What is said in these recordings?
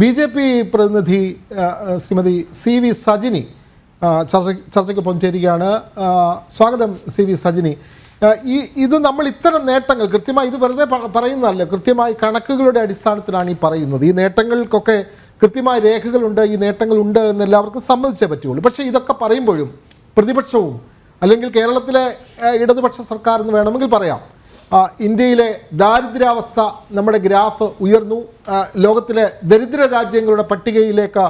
B J P പ്രതിനിധി Shrimati C V Sajini ചർച്ച ചർച്ചയ്ക്കൊപ്പം ചേരുകയാണ് സ്വാഗതം സി വി സജിനി. ഈ ഇത് നമ്മൾ ഇത്തരം നേട്ടങ്ങൾ കൃത്യമായി ഇത് വെറുതെ പറയുന്നതല്ല. കൃത്യമായി കണക്കുകളുടെ അടിസ്ഥാനത്തിലാണ് ഈ പറയുന്നത്. ഈ നേട്ടങ്ങൾക്കൊക്കെ കൃത്യമായ രേഖകളുണ്ട് ഈ നേട്ടങ്ങളുണ്ട് എന്ന് എല്ലാവർക്കും സമ്മതിച്ചേ പറ്റുള്ളൂ. പക്ഷേ ഇതൊക്കെ പറയുമ്പോഴും പ്രതിപക്ഷവും അല്ലെങ്കിൽ കേരളത്തിലെ ഇടതുപക്ഷ സർക്കാർ എന്ന് വേണമെങ്കിൽ പറയാം. ഇന്ത്യയിലെ ദാരിദ്ര്യാവസ്ഥ നമ്മുടെ ഗ്രാഫ് ഉയർന്നു. ലോകത്തിലെ ദരിദ്ര രാജ്യങ്ങളുടെ പട്ടികയിലേക്ക്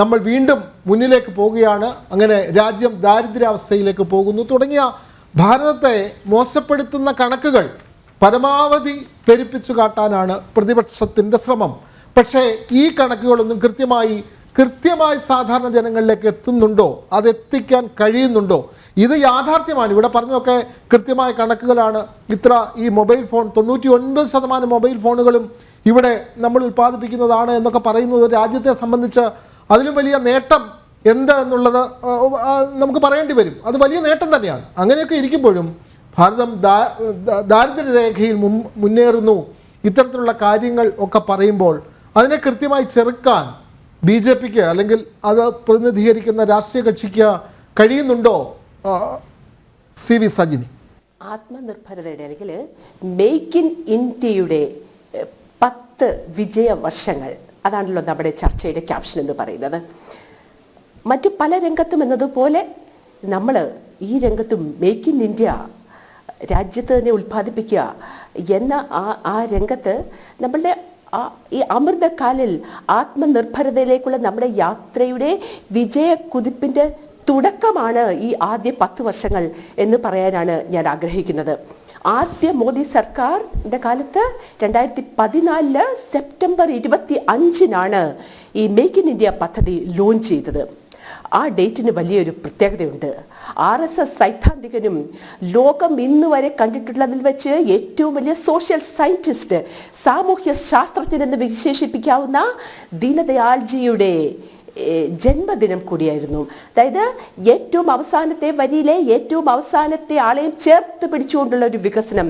നമ്മൾ വീണ്ടും മുന്നിലേക്ക് പോവുകയാണ് അങ്ങനെ രാജ്യം ദാരിദ്ര്യാവസ്ഥയിലേക്ക് പോകുന്നു. തുടങ്ങിയ ഭാരതത്തെ മോശപ്പെടുത്തുന്ന കണക്കുകൾ പരമാവധി പെരുപ്പിച്ചു കാട്ടാനാണ് പ്രതിപക്ഷത്തിന്റെ ശ്രമം. പക്ഷേ ഈ കണക്കുകളൊന്നും കൃത്യമായി കൃത്യമായി സാധാരണ ജനങ്ങളിലേക്ക് എത്തുന്നുണ്ടോ? അതെത്തിക്കാൻ കഴിയുന്നുണ്ടോ? ഇത് യാഥാർത്ഥ്യമാണ്. ഇവിടെ പറഞ്ഞൊക്കെ കൃത്യമായ കണക്കുകളാണ്. ഇത്ര ഈ മൊബൈൽ ഫോൺ തൊണ്ണൂറ്റി ഒൻപത് ശതമാനം മൊബൈൽ ഫോണുകളും ഇവിടെ നമ്മൾ ഉൽപ്പാദിപ്പിക്കുന്നതാണ് എന്നൊക്കെ പറയുന്നത് രാജ്യത്തെ സംബന്ധിച്ച് അതിലും വലിയ നേട്ടം എന്ത് എന്നുള്ളത് നമുക്ക് പറയേണ്ടി വരും. അത് വലിയ നേട്ടം തന്നെയാണ്. അങ്ങനെയൊക്കെ ഇരിക്കുമ്പോഴും ഭാരതം ദാരിദ്ര്യരേഖയിൽ മുന്നേറുന്നു ഇത്തരത്തിലുള്ള കാര്യങ്ങൾ ഒക്കെ പറയുമ്പോൾ അതിനെ കൃത്യമായി ചെറുക്കാൻ ബി ജെ പിക്ക് അല്ലെങ്കിൽ അത് പ്രതിനിധീകരിക്കുന്ന രാഷ്ട്രീയ കക്ഷിക്ക് കഴിയുന്നുണ്ടോ? C V Sajini. ആത്മനിർഭരതയുടെ അല്ലെങ്കിൽ മേക്ക് ഇൻ ഇന്ത്യയുടെ പത്ത് വിജയ വർഷങ്ങൾ. അതാണല്ലോ നമ്മുടെ ചർച്ചയുടെ ക്യാപ്ഷൻ എന്ന് പറയുന്നത്. മറ്റു പല രംഗത്തും എന്നതുപോലെ നമ്മൾ ഈ രംഗത്തും മേക്ക് ഇൻ ഇന്ത്യ രാജ്യത്ത് തന്നെ ഉൽപ്പാദിപ്പിക്കുക എന്ന ആ ആ രംഗത്ത് നമ്മളുടെ ഈ അമൃതകാലിൽ ആത്മനിർഭരതയിലേക്കുള്ള നമ്മുടെ യാത്രയുടെ വിജയ കുതിപ്പിന്റെ തുടക്കമാണ് ഈ ആദ്യ പത്ത് വർഷങ്ങൾ എന്ന് പറയാനാണ് ഞാൻ ആഗ്രഹിക്കുന്നത്. ആദ്യ മോദി സർക്കാരിന്റെ കാലത്ത് രണ്ടായിരത്തി പതിനാലിൽ സെപ്റ്റംബർ ഇരുപത്തി അഞ്ചിനാണ് ഈ മേക്ക് ഇൻ ഇന്ത്യ പദ്ധതി ലോഞ്ച് ചെയ്തത്. ആ ഡേറ്റിന് വലിയൊരു പ്രത്യേകതയുണ്ട്. ആർ എസ് എസ് സൈദ്ധാന്തികനും ലോകം ഇന്ന് വരെ കണ്ടിട്ടുള്ളതിൽ വെച്ച് ഏറ്റവും വലിയ സോഷ്യൽ സയന്റിസ്റ്റ് സാമൂഹ്യ ശാസ്ത്രജ്ഞൻ എന്ന് വിശേഷിപ്പിക്കാവുന്ന ദീനദയാൽജിയുടെ ജന്മദിനം കൂടിയായിരുന്നു. അതായത് ഏറ്റവും അവസാനത്തെ വരിയിലെ ഏറ്റവും അവസാനത്തെ ആളെയും ചേർത്ത് പിടിച്ചുകൊണ്ടുള്ള ഒരു വികസനം.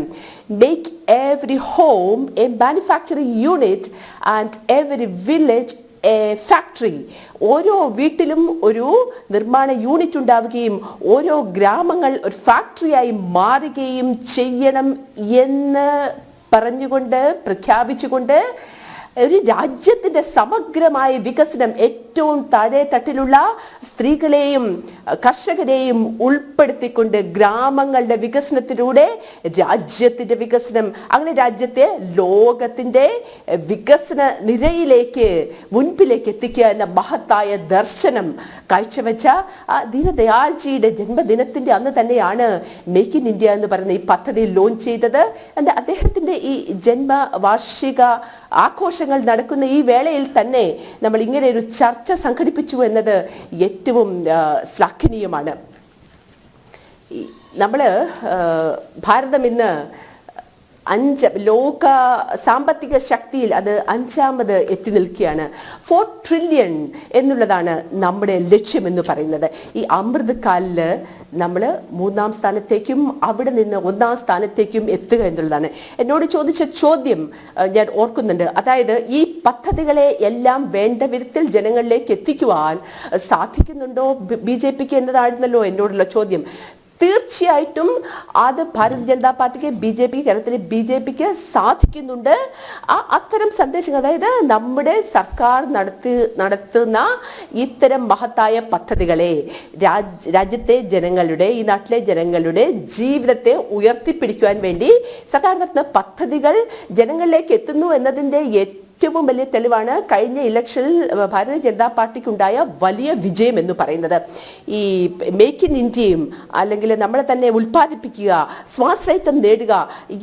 Make every home a manufacturing unit and every village a factory ഓരോ വീട്ടിലും ഒരു നിർമ്മാണ യൂണിറ്റ് ഉണ്ടാവുകയും ഓരോ ഗ്രാമങ്ങൾ ഒരു ഫാക്ടറിയായി മാറുകയും ചെയ്യണം എന്ന് പറഞ്ഞുകൊണ്ട് പ്രഖ്യാപിച്ചുകൊണ്ട് ഒരു രാജ്യത്തിന്റെ സമഗ്രമായ വികസനം ഏറ്റവും താഴെ തട്ടിലുള്ള സ്ത്രീകളെയും കർഷകരെയും ഉൾപ്പെടുത്തിക്കൊണ്ട് ഗ്രാമങ്ങളുടെ വികസനത്തിലൂടെ രാജ്യത്തിന്റെ വികസനം അങ്ങനെ രാജ്യത്തെ ലോകത്തിന്റെ വികസന നിരയിലേക്ക് മുൻപിലേക്ക് എത്തിക്കുക എന്ന മഹത്തായ ദർശനം കാഴ്ചവെച്ച ആ ദീനദയാൽജിയുടെ ജന്മദിനത്തിന്റെ അന്ന് തന്നെയാണ് മേക്ക് ഇൻ ഇന്ത്യ എന്ന് പറയുന്ന ഈ പദ്ധതി ലോഞ്ച് ചെയ്തത്. എന്റെ അദ്ദേഹത്തിന്റെ ഈ ജന്മവാർഷിക ആഘോഷങ്ങൾ നടക്കുന്ന ഈ വേളയിൽ തന്നെ നമ്മൾ ഇങ്ങനെ ഒരു ചർച്ച സംഘടിപ്പിച്ചു എന്നത് ഏറ്റവും ശ്ലാഘനീയമാണ്. നമ്മൾ ഭാരതം ഇന്ന് അഞ്ച് ലോക സാമ്പത്തിക ശക്തിയിൽ അത് അഞ്ചാമത് എത്തി നിൽക്കുകയാണ്. ഫോർ ട്രില്യൺ എന്നുള്ളതാണ് നമ്മുടെ ലക്ഷ്യമെന്ന് പറയുന്നത്. ഈ അമൃതകാലിൽ നമ്മൾ മൂന്നാം സ്ഥാനത്തേക്കും അവിടെ നിന്ന് ഒന്നാം സ്ഥാനത്തേക്കും എത്തുക എന്നുള്ളതാണ്. എന്നോട് ചോദിച്ച ചോദ്യം ഞാൻ ഓർക്കുന്നുണ്ട്. അതായത് ഈ പദ്ധതികളെ എല്ലാം വേണ്ട വിധത്തിൽ ജനങ്ങളിലേക്ക് എത്തിക്കുവാൻ സാധിക്കുന്നുണ്ടോ? ബി ജെ പിക്ക് എന്നതായിരുന്നല്ലോ എന്നോടുള്ള ചോദ്യം. തീർച്ചയായിട്ടും അത് ഭാരതീയ ജനതാ പാർട്ടിക്ക് ബി ജെ പി കേരളത്തിലെ ബി ജെ പിക്ക് സാധിക്കുന്നുണ്ട്. ആ അത്തരം സന്ദേശങ്ങൾ അതായത് നമ്മുടെ സർക്കാർ നടത്തി നടത്തുന്ന ഇത്തരം മഹത്തായ പദ്ധതികളെ രാജ് രാജ്യത്തെ ജനങ്ങളുടെ ഈ നാട്ടിലെ ജനങ്ങളുടെ ജീവിതത്തെ ഉയർത്തിപ്പിടിക്കുവാൻ വേണ്ടി സർക്കാർ നടത്തുന്ന പദ്ധതികൾ ജനങ്ങളിലേക്ക് എത്തുന്നു എന്നതിന്റെ ഏറ്റവും വലിയ തെളിവാണ് കഴിഞ്ഞ ഇലക്ഷനിൽ ഭാരതീയ ജനതാ പാർട്ടിക്കുണ്ടായ വലിയ വിജയം എന്ന് പറയുന്നത്. ഈ മേക്ക് ഇൻ ഇന്ത്യയും അല്ലെങ്കിൽ നമ്മളെ തന്നെ ഉൽപ്പാദിപ്പിക്കുക സ്വാശ്രയത്വം നേടുക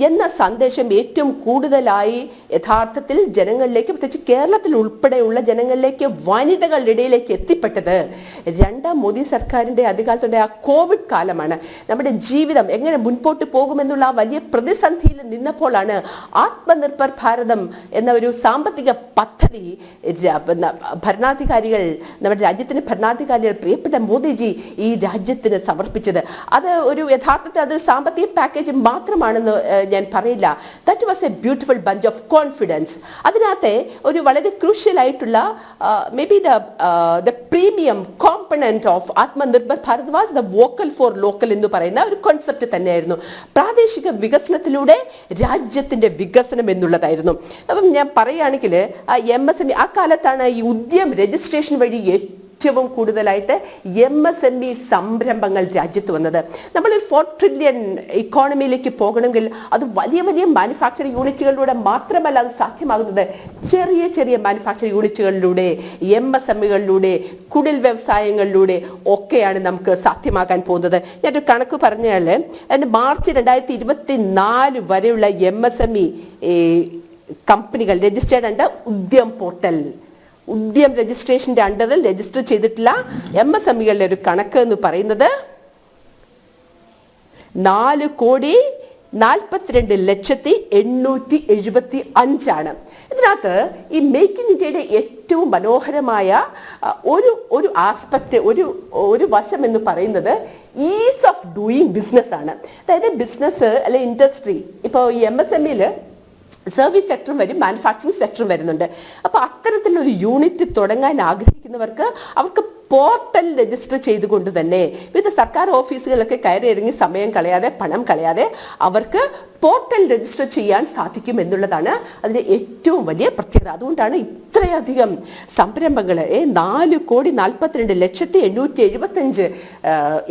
എന്ന സന്ദേശം ഏറ്റവും കൂടുതലായി യഥാർത്ഥത്തിൽ ജനങ്ങളിലേക്ക് പ്രത്യേകിച്ച് കേരളത്തിൽ ഉൾപ്പെടെയുള്ള ജനങ്ങളിലേക്ക് വനിതകളുടെ ഇടയിലേക്ക് എത്തിപ്പെട്ടത് രണ്ടാം മോദി സർക്കാരിന്റെ അധികാലത്തുണ്ടായ ആ കോവിഡ് കാലമാണ്. നമ്മുടെ ജീവിതം എങ്ങനെ മുൻപോട്ട് പോകുമെന്നുള്ള ആ വലിയ പ്രതിസന്ധിയിൽ നിന്നപ്പോഴാണ് ആത്മനിർഭർ ഭാരതം എന്ന ഒരു സാമ്പത്തിക സാമ്പത്തിക പദ്ധതി ഭരണാധികാരികൾ നമ്മുടെ രാജ്യത്തിന്റെ ഭരണാധികാരികൾ പ്രിയപ്പെട്ട മോദിജി ഈ രാജ്യത്തിന് സമർപ്പിച്ചത്. അത് ഒരു യഥാർത്ഥത്തിൽ അതൊരു സാമ്പത്തിക പാക്കേജ് മാത്രമാണെന്ന് ഞാൻ പറയില്ല. That was a beautiful bunch of confidence അതിനകത്തെ ഒരു വളരെ ക്രൂഷ്യൽ ആയിട്ടുള്ള may be the the premium component of Atmanirbhar Bharat was the vocal for local എന്ന് പറയുന്ന ഒരു കോൺസെപ്റ്റ് തന്നെയായിരുന്നു. പ്രാദേശിക വികസനത്തിലൂടെ രാജ്യത്തിന്റെ വികസനം എന്നുള്ളതായിരുന്നു. അപ്പം ഞാൻ പറയുകയാണെങ്കിൽ എം എസ് എം ആ കാലത്താണ് ഈ ഉദ്യം രജിസ്ട്രേഷൻ വഴി ഏറ്റവും കൂടുതലായിട്ട് എം എസ് എം ഇ സംരംഭങ്ങൾ രാജ്യത്ത് വന്നത്. നമ്മൾ ഫോർ ട്രില്യൺ ഇക്കോണമിയിലേക്ക് പോകണമെങ്കിൽ അത് വലിയ വലിയ മാനുഫാക്ചറിംഗ് യൂണിറ്റുകളിലൂടെ മാത്രമല്ല അത് സാധ്യമാകുന്നത്. ചെറിയ ചെറിയ മാനുഫാക്ചറിംഗ് യൂണിറ്റുകളിലൂടെ എം എസ് എം ഇകളിലൂടെ കുടിൽ വ്യവസായങ്ങളിലൂടെ ഒക്കെയാണ് നമുക്ക് സാധ്യമാക്കാൻ പോകുന്നത്. ഞാനൊരു കണക്ക് പറഞ്ഞാൽ മാർച്ച് രണ്ടായിരത്തി ഇരുപത്തി നാല് വരെയുള്ള എം എസ് എം ഇ കമ്പനികൾ registered under Udyam portal Udyam രജിസ്ട്രേഷന്റെ അണ്ടറിൽ രജിസ്റ്റർ ചെയ്തിട്ടുള്ള എം എസ് എം ഒരു കണക്ക് എന്ന് പറയുന്നത് നാല് കോടി നാൽപ്പത്തിരണ്ട് ലക്ഷത്തി എണ്ണൂറ്റി എഴുപത്തി അഞ്ചാണ്. ഇതിനകത്ത് ഈ മേക്ക് ഇൻ ഇന്ത്യയുടെ ഏറ്റവും മനോഹരമായ ഒരു ഒരു ആസ്പെക്റ്റ് ഒരു ഒരു വശം എന്ന് പറയുന്നത് ഈസ് ഓഫ് ഡൂയിങ് ബിസിനസ് ആണ്. അതായത് ബിസിനസ് അല്ലെ ഇൻഡസ്ട്രി ഇപ്പോൾ ഈ എം എസ് എം സർവീസ് സെക്ടറും വരും മാനുഫാക്ചറിങ് സെക്ടറും വരുന്നുണ്ട്. അപ്പോൾ അത്തരത്തിലൊരു യൂണിറ്റ് തുടങ്ങാൻ ആഗ്രഹിക്കുന്നവർക്ക് അവർക്ക് പോർട്ടൽ രജിസ്റ്റർ ചെയ്തുകൊണ്ട് തന്നെ വിവിധ സർക്കാർ ഓഫീസുകളൊക്കെ കയറി ഇറങ്ങി സമയം കളയാതെ പണം കളയാതെ അവർക്ക് പോർട്ടൽ രജിസ്റ്റർ ചെയ്യാൻ സാധിക്കും എന്നുള്ളതാണ് അതിന്റെ ഏറ്റവും വലിയ പ്രത്യേകത. അതുകൊണ്ടാണ് ഇത്രയധികം സംരംഭങ്ങൾ നാല് കോടി നാൽപ്പത്തിരണ്ട് ലക്ഷത്തി എണ്ണൂറ്റി എഴുപത്തഞ്ച്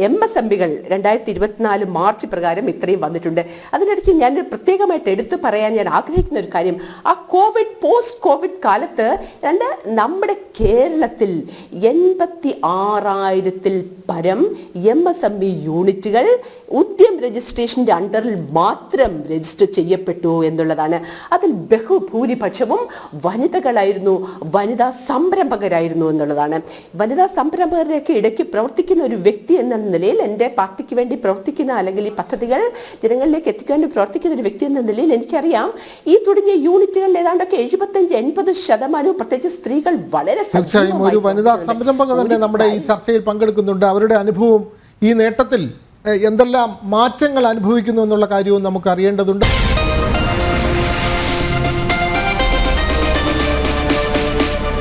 എം എസ് എം ബികൾ രണ്ടായിരത്തി ഇരുപത്തിനാല് മാർച്ച് പ്രകാരം ഇത്രയും വന്നിട്ടുണ്ട്. അതിനിടയ്ക്ക് ഞാൻ പ്രത്യേകമായിട്ട് എടുത്തു പറയാൻ ഞാൻ ആഗ്രഹിക്കുന്ന ഒരു കാര്യം. ആ കോവിഡ് പോസ്റ്റ് കോവിഡ് കാലത്ത് എന്റെ നമ്മുടെ കേരളത്തിൽ എൺപത്തി ആറായിരത്തിൽ പരം എം എസ് എം ഇ യൂണിറ്റുകൾ ഉദ്യം രജിസ്ട്രേഷന്റെ അണ്ടറിൽ മാത്രം രജിസ്റ്റർ ചെയ്യപ്പെട്ടു എന്നുള്ളതാണ്. അതിൽ ബഹുഭൂരിപക്ഷവും വനിതകളായിരുന്നു വനിതാ സംരംഭകരായിരുന്നു എന്നുള്ളതാണ്. വനിതാ സംരംഭകരുടെയൊക്കെ ഇടയ്ക്ക് പ്രവർത്തിക്കുന്ന ഒരു വ്യക്തി എന്ന നിലയിൽ എന്റെ പാർട്ടിക്ക് വേണ്ടി പ്രവർത്തിക്കുന്ന അല്ലെങ്കിൽ ഈ പദ്ധതികൾ ജനങ്ങളിലേക്ക് എത്തിക്കാൻ വേണ്ടി പ്രവർത്തിക്കുന്ന ഒരു വ്യക്തി എന്ന നിലയിൽ എനിക്കറിയാം. ഈ തുടങ്ങിയ യൂണിറ്റുകളിൽ ഏതാണ്ടൊക്കെ എഴുപത്തഞ്ച് എൺപത് ശതമാനവും പ്രത്യേകിച്ച് സ്ത്രീകൾ വളരെ സജീവമായി തന്നെ നമ്മുടെ ഈ ചർച്ചയിൽ പങ്കെടുക്കുന്നുണ്ട്. അവരുടെ അനുഭവവും ഈ നേട്ടത്തിൽ എന്തെല്ലാം മാറ്റങ്ങൾ അനുഭവിക്കുന്നു എന്നുള്ള കാര്യവും നമുക്ക് അറിയേണ്ടതുണ്ട്